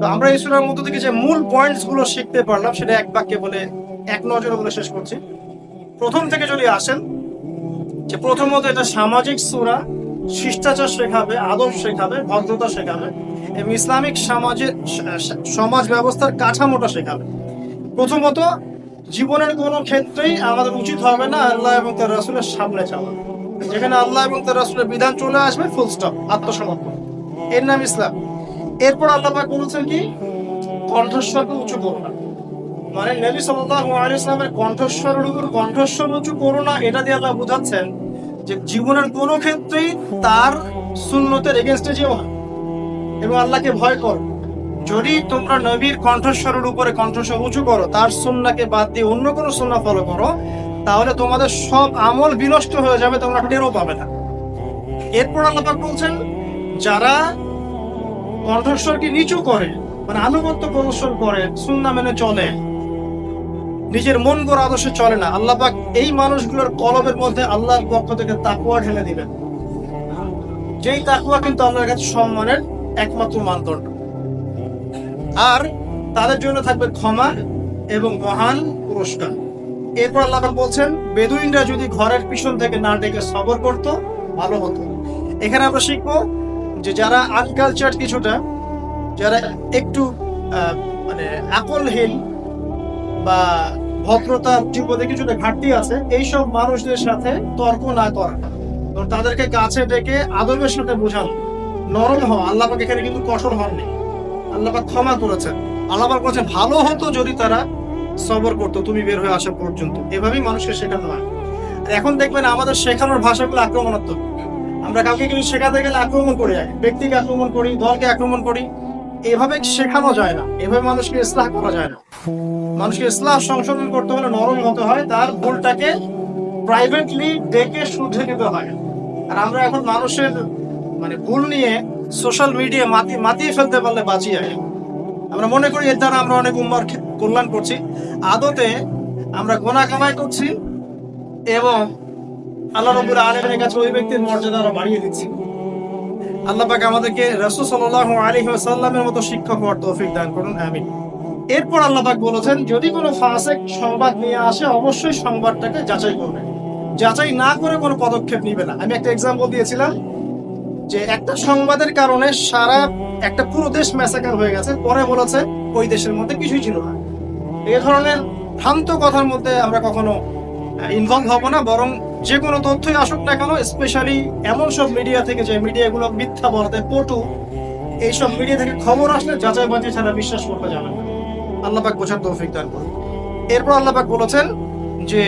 তো আমরা এই মধ্য থেকে যে মূল পয়েন্টসগুলো শিখতে পারলাম, সেটা এক বাক্যে বলে এক নজরে বলে শেষ করছি। প্রথম থেকে যদি আসেন, যে প্রথমত এটা সামাজিক সুরা, শিষ্টাচার শেখাবে আদব শেখাবে, ভদ্রতা শেখাবে, এবং ইসলামিক সমাজের সমাজ ব্যবস্থার কাঠামোটা শেখাবে। প্রথমত, জীবনের কোনো ক্ষেত্রেই আমাদের উচিত হবে না আল্লাহ এবং তার রাসুলের সামনে যাওয়া। যেখানে আল্লাহ এবং তার রাসুলের বিধান চলে আসবে ফুল স্টপ আত্মসমর্পণ। এর নাম ইসলাম। এরপর আল্লাহ পাক বলেছেন কি? কণ্ঠস্বরকে উঁচু করো না। মানে নবী সাল্লাল্লাহু আলাইহি ইসলামের কণ্ঠস্বরের উপর কণ্ঠস্বর উঁচু করো না, এটা দিয়ে আল্লাহ বোঝাচ্ছেন যে জীবনের কোনো ক্ষেত্রেই তার সুন্নতের এগেনস্টে যেও না। এবং আল্লাহকে ভয় করো। যদি তোমরা নবীর কণ্ঠস্বরের উপরে কণ্ঠস্বর উঁচু করো, তার সুন্নাকে বাদ দিয়ে অন্য কোনো সুন্না ফলো করো, তাহলে তোমাদের সব আমল বিনষ্ট হয়ে যাবে, তোমরা টেরও পাবে না। এরপর আল্লাহ বলছেন, যারা কণ্ঠস্বরকে নিচু করে মানে আনুগত্য প্রদর্শন করে, সুন্না মেনে চলে। নিজের মন গড়া আদর্শে চলে না। আল্লাহ পাক এই মানুষগুলোর কলবের মধ্যে আল্লাহর পক্ষ থেকে তাকুয়া ঢেলে দিবেন যেই তাকুয়া কিন্তু আল্লাহর কাছে সম্মানের একমাত্র মানদণ্ড। আর তাদের জন্য থাকবে ক্ষমা এবং মহান পুরস্কার। এরপর আল্লাহ পাক বলছেন, বেদুইনরা যদি ঘরের পিছন থেকে না ডেকে সবর করত, ভালো হতো। এখানে আমরা শিখব যে যারা আনকালচার কিছুটা, যারা একটু মানে আকলহীন বা ভদ্রতার জীবনে কিছুটা ঘাটতি আছে, এইসব মানুষদের সাথে তর্ক না করা। তাদেরকে কাছে ডেকে আদবের সাথে বোঝানো। নরম হওয়া। আল্লাহ পাক এখানে কিন্তু কঠোর হননি। আল্লাহ পাক ক্ষমা করেছেন। আল্লাহ পাক বলছেন, ভালো হতো যদি তারা সবর করতো, তুমি বের হয়ে আসা পর্যন্ত। এভাবেই মানুষকে শেখানো হয়। এখন দেখবেন আমাদের শেখানোর ভাষাগুলো আক্রমণাত্মক। আমরা কাউকে কিছু শেখাতে গেলে আক্রমণ করে যাই ব্যক্তিকে আক্রমণ করি, দলকে আক্রমণ করি, এভাবে শেখানো যায় না, এভাবে মানুষকে ইসলাহ করা যায় না। মানুষকে ইসলাহ সংশোধন করতে হলে নরম হতে হয়, তার ভুলটাকে প্রাইভেটলি ডেকে শুধরে নিতে হয়। আর আমরা এখন মানুষের মানে ভুল নিয়ে সোশ্যাল মিডিয়া মাতি, মাতিয়ে ফেলতে পারলে বাঁচি যায় আমরা মনে করি এর দ্বারা আমরা অনেক উম্মার কল্যাণ করছি। আদতে আমরা গোনা কামাই করছি এবং আল্লাহ কাছে ওই ব্যক্তির মর্যাদা আরও বাড়িয়ে দিচ্ছি। আল্লাহ পাক আমাদেরকে রাসূল সাল্লাল্লাহু আলাইহি ওয়াসাল্লামের মতো হওয়ার তৌফিক দান করুন, আমিন। এরপর আল্লাহ পাক বলেছেন, যদি কোনো ফাসিক সংবাদ নিয়ে আসে, অবশ্যই সংবাদটাকে যাচাই করবে। যাচাই না করে কোনো পদক্ষেপ নিবে না। আমি একটা এক্সাম্পল দিয়েছিলাম যে একটা সংবাদের কারণে সারা একটা পুরো দেশ ম্যাসাকার হয়ে গেছে। পরে বলেছে, ওই দেশের মধ্যে কিছুই ছিল না। এই ধরনের ভ্রান্ত কথার মধ্যে আমরা কখনো ইনভলভ হব না, বরং যে কোনো তথ্যই আসুক না কেন স্পেশালি এমন সব মিডিয়া থেকে যে মিডিয়াগুলো মিথ্যা বলতে পটু, এইসব মিডিয়া থেকে খবর আসলে যাচাই বাছাই ছাড়া বিশ্বাস করতে যাবে না। আল্লাহ পাক বোঝার তৌফিক দান করুন। এরপর আল্লাহ পাক বলেছেন যে,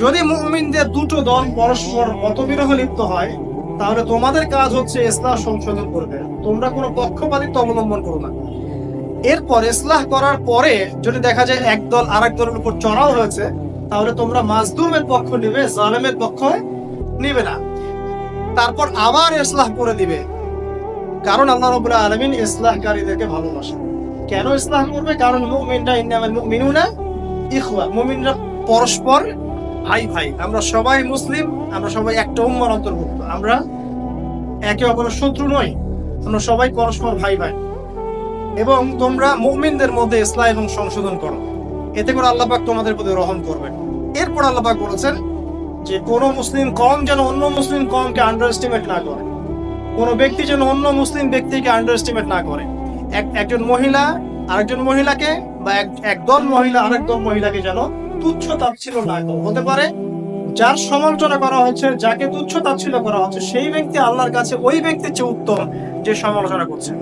যদি মুমিনদের দুটো দল পরস্পর মতবিরহ লিপ্ত হয়, তাহলে তোমাদের কাজ হচ্ছে ইসলাহ সংশোধন করবে। তোমরা কোনো পক্ষপাতিত্ব অবলম্বন করো না। এরপর ইসলাহ করার পরে যদি দেখা যায় এক দল আরেক দলের উপর চড়াও হয়েছে তাহলে তোমরা মাজদুমের পক্ষ নিবে, জালেমের পক্ষ নিবে না। তারপর আবার ইসলাহ করে দিবে কারণ আল্লাহ রাব্বুল আলামিন ইসলাহকারীদেরকে ভালোবাসেন। কেন ইসলাহ করবে? কারণ মুমিনরা ইন্নামাল মুমিনুনা ইখওয়া। মুমিনরা পরস্পর ভাই ভাই। আমরা সবাই মুসলিম, আমরা সবাই একটা উম্মার অন্তর্ভুক্ত। আমরা একে অপরের শত্রু নই, আমরা সবাই পরস্পর ভাই ভাই। এবং তোমরা মুমিনদের মধ্যে ইসলাম এবং সংশোধন করো। এতে করে আল্লাহ পাক তোমাদের প্রতি রহম করবেন। এরপর আল্লাহ পাক বলেছেন যে, কোন মুসলিম কম যেন অন্য মুসলিম কমকে আন্ডার এস্টিমেট না করে। কোন ব্যক্তি যেন অন্য মুসলিম ব্যক্তিকে আন্ডার এস্টিমেট না করে। একজন মহিলা আরেকজন মহিলাকে বা এক- একদল মহিলা আরেকদল মহিলাকে যেন তুচ্ছ তাচ্ছিল্য না করে। হতে পারে যার সমালোচনা করা হচ্ছে, যাকে তুচ্ছ তাচ্ছিল্য করা হচ্ছে, সেই ব্যক্তি আল্লাহর কাছে ওই ব্যক্তির চেয়ে উত্তম যে সমালোচনা করছে।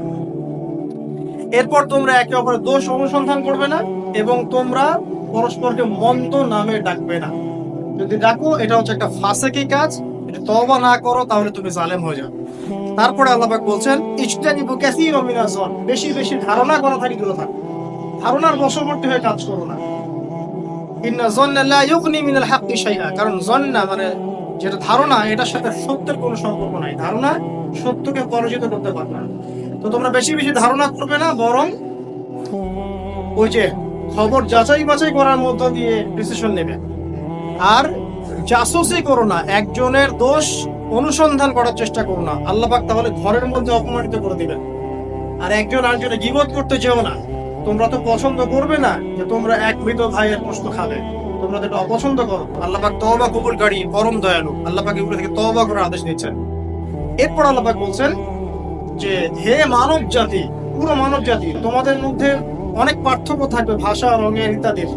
এরপর তোমরা একে অপরের দোষ অনুসন্ধান করবে না এবং তোমরা পরস্পরকে মন্দ নামে ডাকবে না। যদি ডাকো, এটা হচ্ছে একটা ফাঁসেকি কাজ। তওবা না করো, তাহলে তুমি জালেম হয়ে যাবে। তারপরে আল্লাহাক বলছেন মিনাজ বেশি বেশি ধারণা করা থাকি দূরে থাকো। ধারণার বশবর্তী হয়ে কাজ করো না। ইন্না জন্না মিনাল হাক্কি শাইআ। কারণ জন্না মানে যেটা ধারণা, এটার সাথে সত্যের কোনো সম্পর্ক নাই। ধারণা সত্যকে পরাজিত করতে পারে না। তো তোমরা বেশি বেশি ধারণা করবে না, বরং ওই যে খবর যাচাই বাছাই করার মধ্য দিয়ে ডিসিশন নেবে। আর জাসুসি করো না, একজনের দোষ অনুসন্ধান করার চেষ্টা করো না। আল্লাহ পাক তাহলে ঘরের মধ্যে অপমানিত করে দিবেন। আর একজন আরেকজনে গিবত করতে যেও না। তোমরা তো পছন্দ করবে না যে তোমরা এক মৃত ভাইয়ের পোস্ত খাবে। তোমরা তো এটা অপছন্দ করো। আল্লাহ পাক তওবা কবুলকারী পরম দয়ালু। আল্লাহ পাক এগুলো থেকে তওবা করার আদেশ দিচ্ছেন এরপর আল্লাহ পাক বলছেন যে হে মানব জাতি, পুরো মানব জাতি, তোমাদের মধ্যে অনেক পার্থক্য থাকবে ভাষা, রঙের ইত্যাদির।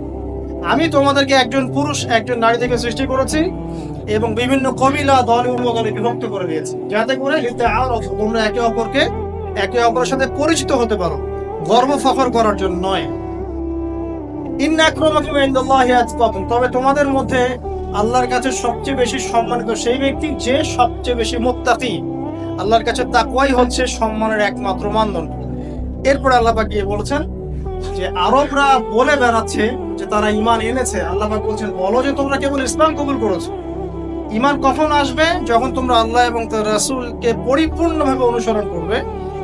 আমি তোমাদেরকে একজন পুরুষ, একজন নারী থেকে সৃষ্টি করেছি এবং বিভিন্ন কবিলা দলে উপদলে বিভক্ত করে দিয়েছি। যাতে করে লিতে আর তোমরা একে অপরকে, একে অপরের সাথে পরিচিত হতে পারো। গর্ব ফখর করার জন্য নয়। তবে তোমাদের মধ্যে আল্লাহর কাছে সবচেয়ে বেশি সম্মানিত সেই ব্যক্তি যে সবচেয়ে বেশি মুত্তাকি। আল্লাহর কাছে তাকওয়াই হচ্ছে সম্মানের একমাত্র মানদণ্ড। এরপর আল্লাহ পাক গিয়ে বলেছেন যে আরবরা বলে বেড়াচ্ছে যে তারা ইমান এনেছে। আল্লাহ পাক বলছেন, বলো যে তোমরা কেবল ইসলাম কবুল করেছ। ইমান কখন আসবে? যখন তোমরা আল্লাহ এবং তার রাসূলকে পরিপূর্ণভাবে অনুসরণ করবে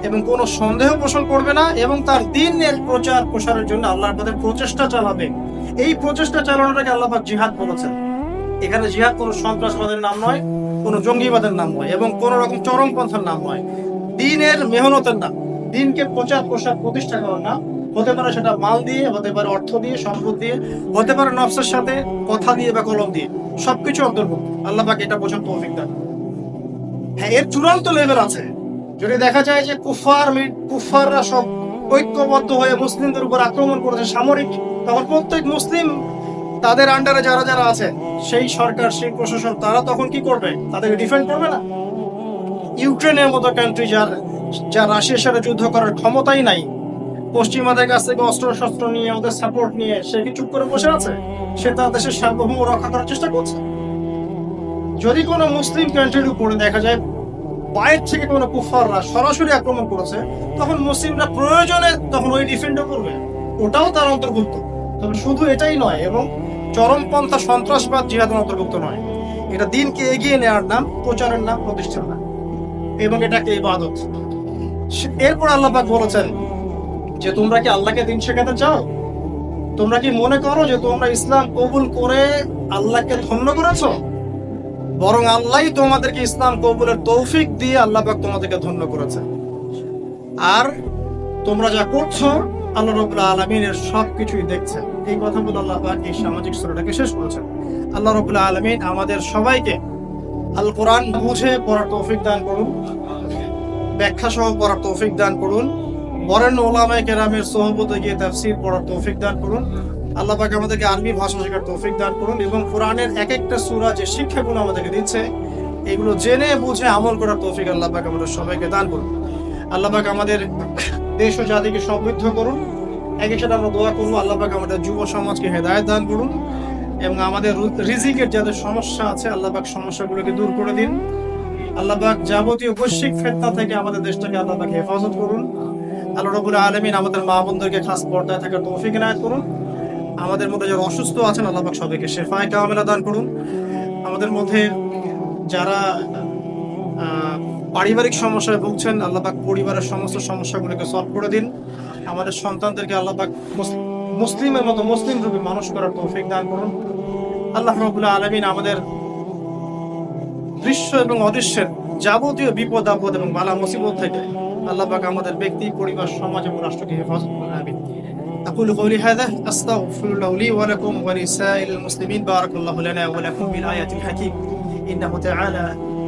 এবং কোনো সন্দেহ পোষণ করবে না এবং তার দিনের প্রচার প্রসারের জন্য আল্লাহর পথে প্রচেষ্টা চালাবে। এই প্রচেষ্টা চালানোটাকে আল্লাহ জিহাদ বলেছেন। এখানে জিহাদ কোনো সন্ত্রাসবাদের নাম নয়। কোনো জঙ্গিবাদের নাম নয় এবং কোনো রকম চরমপন্থার নাম নয়। দিনের মেহনতের নাম। দিনকে প্রচার প্রসার প্রতিষ্ঠা করার নাম। হতে পারে সেটা মাল দিয়ে, হতে পারে অর্থ দিয়ে, সম্পদ দিয়ে, হতে পারে নফসের সাথে কথা দিয়ে বা কলম দিয়ে। সবকিছু অন্তর্ভুক্ত। আল্লাহ পাক এটা তৌফিক দান হ্যাঁ এর চূড়ান্ত লেভেল আছে। যদি দেখা যায় যে কুফার কুফাররা সব ঐক্যবদ্ধ হয়ে মুসলিমদের উপর আক্রমণ করেছে সামরিক, তখন প্রত্যেক মুসলিম তাদের আন্ডারে যারা যারা আছে, সেই সরকার, সেই প্রশাসন, তারা তখন কি করবে? তাদেরকে ডিফেন্ড করবে না? ইউক্রেনের মতো কান্ট্রি যার যা রাশিয়ার সাথে যুদ্ধ করার ক্ষমতাই নাই, পশ্চিমাদের কাছ থেকে অস্ত্র শস্ত্র নিয়ে, ওদের সাপোর্ট নিয়ে, সে কি চুপ করে বসে আছে? সে তার দেশের সার্বভৌম রক্ষা করার চেষ্টা করছে। যদি কোনো মুসলিম কান্ট্রির উপরে দেখা যায়, বাইরে থেকে কোনো কুফাররা সরাসরি আক্রমণ করেছে, তখন মুসলিমরা প্রয়োজনে তখন ওই ডিফেন্ডও করবে। ওটাও তার অন্তর্ভুক্ত। তবে শুধু এটাই নয়, এবং চরমপন্থা সন্ত্রাসবাদ জিহাদের অন্তর্ভুক্ত নয়। এটা দিনকে এগিয়ে নেওয়ার নাম, প্রচারের নাম, প্রতিষ্ঠার নাম। এবং এটাকে ইবাদত। এরপর আল্লাপাক বলেছেন যে, তোমরা কি আল্লাহকে দিন শেখাতে চাও? তোমরা কি মনে করো যে, তোমরা ইসলাম কবুল করে আল্লাহকে ধন্য করেছ? বরং আল্লাহই তোমাদেরকে ইসলাম কবুলের তৌফিক দিয়ে আল্লাহ পাক তোমাদেরকে ধন্য করেছে আর তোমরা যা করছ আল্লাহ রবুল্লাহ আলমিনের সব কিছুই দেখছেন। এই কথা বলে আল্লাহ এই সামাজিক স্তরটাকে শেষ করেছেন। আল্লাহ রবুল্লাহ আলমিন আমাদের সবাইকে আল কোরআন বুঝে পড়ার তৌফিক দান করুন। ব্যাখ্যা সহ পড়ার তৌফিক দান করুন। বরেণ্য ওলামায়ে কেরামের সোহবতে গিয়ে তাফসীর পড়ার তৌফিক দান করুন। আল্লাহ আমাদেরকে আরবি ভাষা শেখার তৌফিক দান করুন এবং কোরআনের এক একটা সূরা যে শিক্ষাগুলো আমাদেরকে দিচ্ছে, এগুলো জেনে বুঝে আমল করার তৌফিক আল্লাহ আমাদের সবাইকে দান করুন। আল্লাহ পাক আমাদের দেশ ও জাতিকে সমৃদ্ধ করুন। একই সাথে আমরা দোয়া করব, আল্লাহ পাক আমাদের যুব সমাজকে হেদায়ত দান করুন এবং আমাদের রিজিকের যাদের সমস্যা আছে, আল্লাহ পাক সমস্যাগুলোকে দূর করে দিন। আল্লাহ পাক যাবতীয় বৈশ্বিক ফেতনা থেকে আমাদের দেশটাকে আল্লাহ পাক হেফাজত করুন। আল্লাহ রবুল আলমিন আমাদের মা বোনদেরকে খাস পর্দায় থাকার তৌফিক এনায়ত করুন। আমাদের মধ্যে যারা অসুস্থ আছেন, আল্লাহ পাক সবাইকে শেফায় কামেলা দান করুন। আমাদের মধ্যে যারা পারিবারিক সমস্যায় ভুগছেন আল্লাহ পাক পরিবারের সমস্ত সমস্যাগুলোকে সলভ করে দিন আমাদের সন্তানদেরকে আল্লাহ পাক মুস- মুসলিমের মতো মুসলিম রূপে মানুষ করার তৌফিক দান করুন আল্লাহ রবুল্লাহ আলমিন আমাদের দৃশ্য এবং অদৃশ্যের যাবতীয় বিপদ আপদ এবং বালা মুসিবত থেকে আল্লাহ পাক আমাদের ব্যক্তি পরিবার সমাজ এবং রাষ্ট্রকে হেফাজত করুন আমিন أقول قولي هذا أستغفر الله لي ولكم ولسائر المسلمين بارك الله لنا ولكم بالآية الحكيم إنه تعالى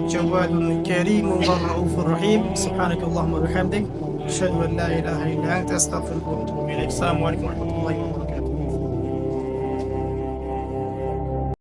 جواد كريم ورؤوف رحيم سبحانك اللهم وبحمدك أشهد أن لا إله إلا أنت أستغفرك وأتوب إليك. السلام عليكم ورحمة الله.